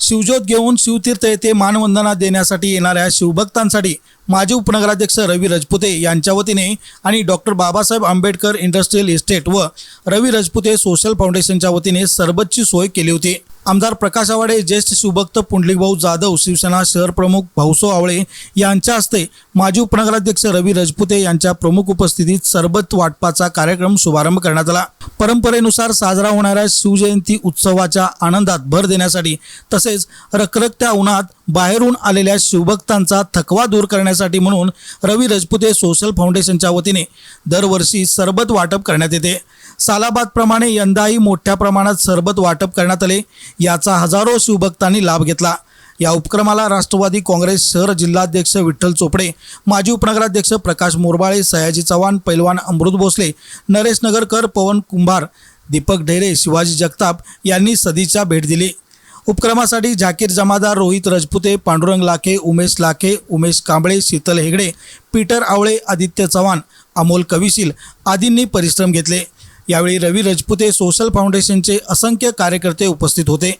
शिवज्योत घेऊन शिवतीर्थ येथे मानवंदना देण्यासाठी येणाऱ्या शिवभक्तांसाठी माजी उपनगराध्यक्ष रवी रजपुते यांच्या वतीने आणि doctor Babasaheb Ambedkar industrial estate व रवी रजपुते सोशल फाउंडेशनच्या वतीने सरबतची सोय केली होती. आमदार प्रकाश आवाडे ज्येष्ठ शिवभक्त पुंडलिकभाऊ जाधव शिवसेना शहर प्रमुख भाऊसो आवळे यांच्या हस्ते माजी उपनगराध्यक्ष रवी रजपुते यांच्या प्रमुख उपस्थितीत सरबत वाटपाचा कार्यक्रम शुभारंभ करण्यात आला. परंपरेनुसार साजरा होणाऱ्या शिवजयंती उत्सवाच्या आनंदात भर देण्यासाठी तसेच रखरखत्या उन्हात बाहेरून आलेल्या शिवभक्तांचा थकवा दूर करण्यासाठी म्हणून रवी रजपुते सोशल फाउंडेशनच्या वतीने दरवर्षी सरबत वाटप करण्यात येते. सालाबादप्रमाणे यंदाही मोठ्या प्रमाणात सरबत वाटप करण्यात आले. याचा हजारो शिवभक्तांनी लाभ घेतला. या उपक्रमाला राष्ट्रवादी काँग्रेस शहर जिल्हाध्यक्ष विठ्ठल चोपडे माजी उपनगराध्यक्ष प्रकाश मोरबाळे सयाजी चव्हाण पैलवान अमृत भोसले नरेश नगरकर पवन कुंभार दीपक ढेरे शिवाजी जगताप यांनी सदीच्या भेट दिली. उपक्रमासाठी झाकीर जमादार रोहित रजपुते पांडुरंग लाखे उमेश लाखे उमेश कांबळे शीतल हेगडे पीटर आवळे आदित्य चव्हाण अमोल कविशील आदींनी परिश्रम घेतले. यावेळी रवी रजपुते सोशल फाउंडेशनचे असंख्य कार्यकर्ते उपस्थित होते.